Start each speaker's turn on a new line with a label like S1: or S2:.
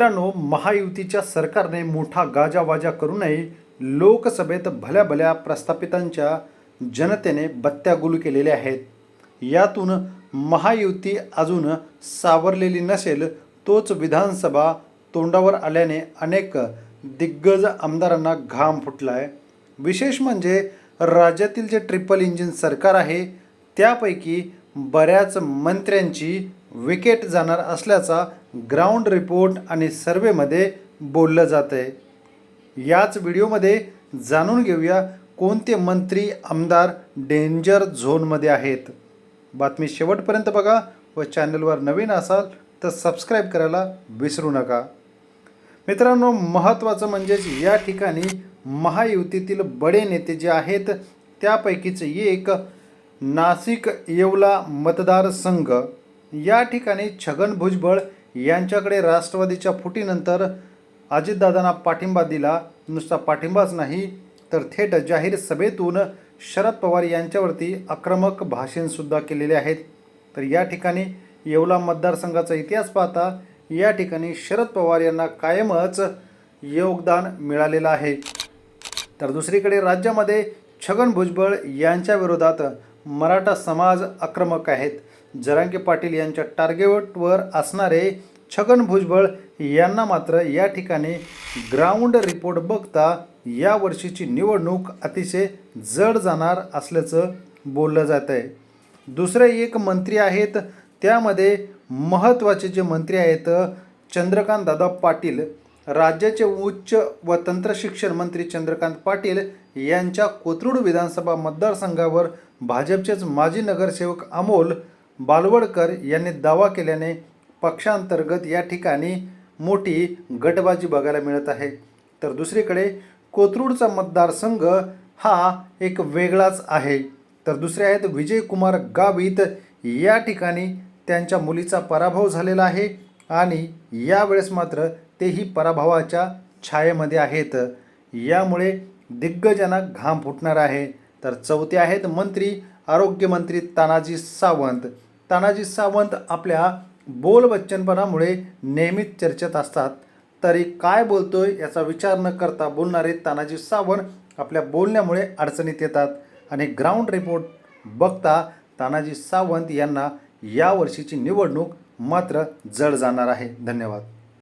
S1: मित्रांनो महायुतीच्या सरकारने मोठा गाजावाजा करू नये लोकसभेत भल्या भल्या प्रस्थापितांच्या जनतेने बत्त्यागुल केलेल्या आहेत. यातून महायुती अजून सावरलेली नसेल तोच विधानसभा तोंडावर आल्याने अनेक दिग्गज आमदारांना घाम फुटला आहे विशेष म्हणजे राज्यातील जे ट्रिपल इंजिन सरकार आहे त्यापैकी बऱ्याच मंत्र्यांची विकेट जाणार असल्याचा ग्राउंड रिपोर्ट आणि सर्वेमध्ये बोललं जात आहे याच व्हिडिओमध्ये जाणून घेऊया कोणते मंत्री आमदार डेंजर झोनमध्ये आहेत. बातमी शेवटपर्यंत बघा व चॅनलवर नवीन असाल तर सबस्क्राईब करायला विसरू नका. मित्रांनो महत्त्वाचं म्हणजेच या ठिकाणी महायुतीतील बडे नेते जे आहेत त्यापैकीच एक नाशिक येवला मतदारसंघ. या ठिकाणी छगन भुजबळ यांच्याकडे राष्ट्रवादीच्या फुटीनंतर अजितदादांना पाठिंबा दिला. नुसता पाठिंबाच नाही तर थेट जाहीर सभेतून शरद पवार यांच्यावरती आक्रमक भाषणसुद्धा केलेले आहेत. तर या ठिकाणी येवला मतदारसंघाचा इतिहास पाहता या ठिकाणी शरद पवार यांना कायमच योगदान मिळालेलं आहे. तर दुसरीकडे राज्यामध्ये छगन भुजबळ यांच्या विरोधात मराठा समाज आक्रमक आहेत. जरांगे पाटील यांच्या टार्गेटवर असणारे छगन भुजबळ यांना मात्र या ठिकाणी ग्राउंड रिपोर्ट बघता या वर्षीची निवडणूक अतिशय जड जाणार असल्याचं बोललं जात आहे दुसरे एक मंत्री आहेत त्यामध्ये महत्त्वाचे जे मंत्री आहेत चंद्रकांत दादा पाटील राज्याचे उच्च व तंत्रशिक्षण मंत्री चंद्रकांत पाटील यांच्या कोथरूड विधानसभा मतदारसंघावर भाजपचेच माजी नगरसेवक अमोल बालवडकर यांनी दावा केल्याने पक्षांतर्गत या ठिकाणी मोठी गटबाजी बघायला मिळत आहे. तर दुसरीकडे कोथरूडचा मतदारसंघ हा एक वेगळाच आहे. तर दुसरे आहेत विजयकुमार गावित. या ठिकाणी त्यांच्या मुलीचा पराभव झालेला आहे आणि यावेळेस मात्र तेही पराभवाच्या छायेमध्ये आहेत. यामुळे दिग्गजांना घाम फुटणार आहे. तर चौथे आहेत मंत्री आरोग्यमंत्री तानाजी सावंत. तानाजी सावंत आपल्या बोल बच्चनपणामुळे नेहमीच चर्चेत असतात. तरी काय बोलतोय याचा विचार न करता बोलणारे तानाजी सावंत आपल्या बोलण्यामुळे अडचणीत येतात. आणि ग्राउंड रिपोर्ट बघता तानाजी सावंत यांना यावर्षीची निवडणूक मात्र जड जाणार आहे. धन्यवाद.